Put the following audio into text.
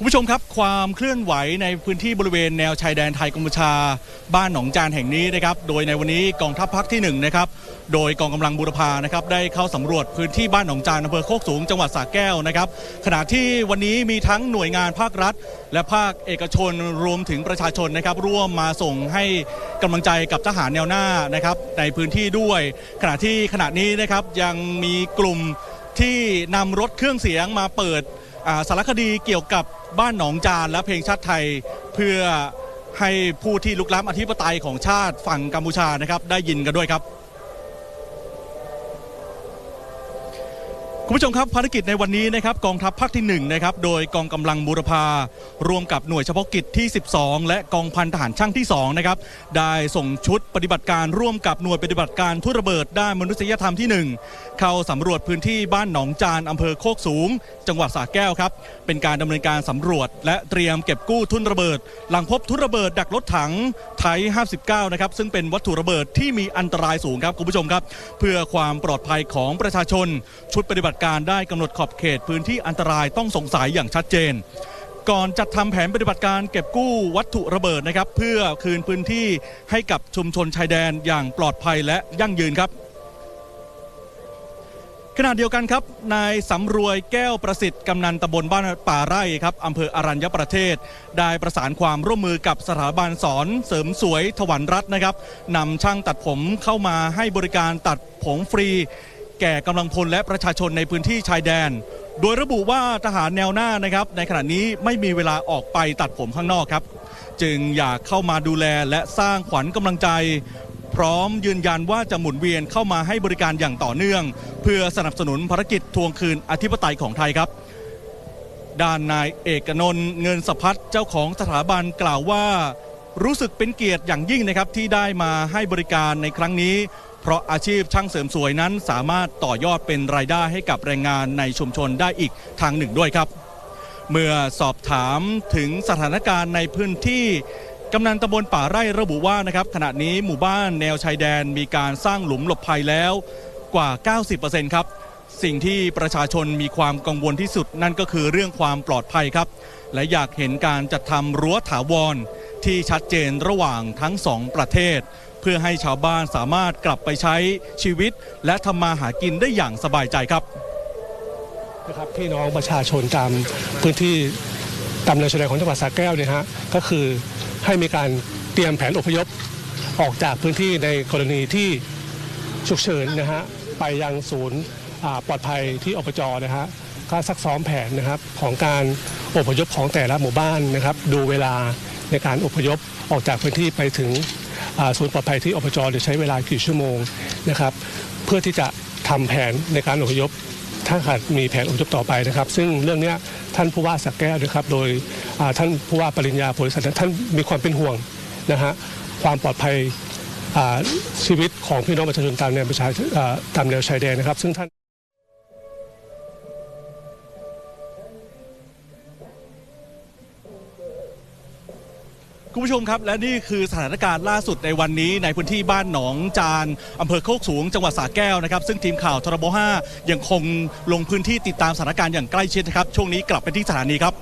คุณผู้ชมครับความเคลื่อนไหวในพื้นที่บริเวณแนวชายแดนไทยกัมพูชา บ้านหนองจานแห่งนี้นะครับโดยในวันนี้กองทัพภาคที่1นะครับโดยกองกำลังบูรพานะครับได้เข้าสำรวจพื้นที่บ้านหนองจานอำเภอโคกสูงจังหวัดสระแก้วนะครับขณะที่วันนี้มีทั้งหน่วยงานภาครัฐ และภาคเอกชนรวมถึงประชาชนนะครับร่วมมาส่งให้กำลังใจกับทหารแนวหน้านะครับในพื้นที่ด้วย ขณะที่ขณะนี้นะครับยังมีกลุ่มที่นำรถเครื่องเสียงมาเปิด สารคดีเกี่ยวกับบ้านหนองจานและเพลงชาติไทยเพื่อให้ผู้ที่ลุกล้ำอธิปไตยของชาติฝั่งกัมพูชานะครับได้ยินกันด้วยครับ คุณผู้ชมครับภารกิจในวันนี้นะครับกองทัพภาคที่1นะครับโดยกองกำลังบูรพารวมกับหน่วยเฉพาะกิจที่ 12 และกองพันทหารช่างที่2นะครับได้ส่งชุดปฏิบัติการร่วมกับหน่วยปฏิบัติการทุ่นระเบิดด้านมนุษยธรรมที่ 1 เข้าสำรวจพื้นที่บ้านหนองจานอำเภอโคกสูง จังหวัดสระแก้วครับเป็นการดำเนินการสำรวจ และเตรียมเก็บกู้ทุ่นระเบิด หลังพบทุ่นระเบิดดักรถถังไทย 59 นะครับซึ่งเป็นวัตถุระเบิดที่มีอันตรายสูงครับคุณผู้ชมครับ เพื่อความปลอดภัยของประชาชนชุดปฏิบัติการได้กำหนดขอบเขตพื้นที่อันตรายต้องสงสัยอย่างชัดเจน ก่อนจัดทำแผนปฏิบัติการเก็บกู้วัตถุระเบิดนะครับ เพื่อคืนพื้นที่ให้กับชุมชนชายแดนอย่างปลอดภัยและยั่งยืนครับขณะเดียวกันครับนายสำรวยแก้วประสิทธิ์กำนันตำบลบ้านป่าไร่ครับอำเภออรัญญประเทศ ได้ประสานความร่วมมือกับสถาบันสอนเสริมสวยถวันรัตน์นะครับนำช่างตัดผมเข้ามาให้บริการตัดผมฟรี แก่กำลังพลและประชาชนในพื้นที่ชายแดน โดยระบุว่าทหารแนวหน้านะครับ ในขณะนี้ไม่มีเวลาออกไปตัดผมข้างนอกครับ จึงอยากเข้ามาดูแลและสร้างขวัญกำลังใจ พร้อมยืนยันว่าจะหมุนเวียนเข้ามาให้บริการอย่างต่อเนื่อง เพื่อสนับสนุนภารกิจทวงคืนอธิปไตยของไทยครับด้านนายเอกนนท์เงินสะพัดเจ้าของสถาบันกล่าวว่า รู้สึกเป็นเกียรติอย่างยิ่งนะครับที่ได้มาให้บริการในครั้งนี้ เพราะอาชีพช่างเสริมสวยนั้นสามารถต่อยอดเป็นรายได้ให้กับแรงงานในชุมชนได้อีกทางหนึ่งด้วยครับ เมื่อสอบถามถึงสถานการณ์ในพื้นที่กำนันตำบลป่าไร่ระบุว่านะครับขณะนี้หมู่บ้านแนวชายแดนมีการสร้างหลุมหลบภัยแล้วกว่า 90%ครับ สิ่งที่ประชาชนมีความกังวลที่สุดนั่นก็คือเรื่องความปลอดภัยครับ และอยากเห็นการจัดทำรั้วถาวรที่ชัดเจนระหว่างทั้งสองประเทศ เพื่อให้ชาวบ้านสามารถกลับไปใช้ชีวิต และทำมาหากินได้อย่างสบายใจครับนะครับพี่น้องประชาชนตามพื้นที่ตามแนวชายแดนของจังหวัดสระแก้วเนี่ยฮะก็คือให้มีการเตรียมแผนอพยพออกจากพื้นที่ในกรณีที่ฉุกเฉินนะฮะไปยังศูนย์ ปลอดภัยที่อปจนะฮะก็ซักซ้อมแผนนะครับของการอพยพของแต่ละหมู่บ้านนะครับ ดูเวลาในการอพยพออกจากพื้นที่ไปถึงศูนย์ปลอดภัยที่อปจจะใช้เวลากี่ชั่วโมงนะครับ เพื่อที่จะทำแผนในการอพยพถ้าหากมีแผนอพยพต่อไปนะครับ ซึ่งเรื่องนี้ท่านผู้ว่าสักแก้วนะครับ โดยท่านผู้ว่าปริญญาโพธิสัตท่านมีความเป็นห่วงนะฮะความปลอดภัยชีวิตของพี่น้องประชาชนตามแนวประชาตามแนวชายแดนนะครับ ซึ่งท่าน คุณผู้ชมครับ และนี่คือสถานการณ์ล่าสุดในวันนี้ในพื้นที่บ้านหนองจานอำเภอโคกสูงจังหวัดสระแก้วนะครับ ซึ่งทีมข่าวทรบ5ยังคงลงพื้นที่ติดตามสถานการณ์อย่างใกล้ชิดนะครับ ช่วงนี้กลับไปที่สถานีครับ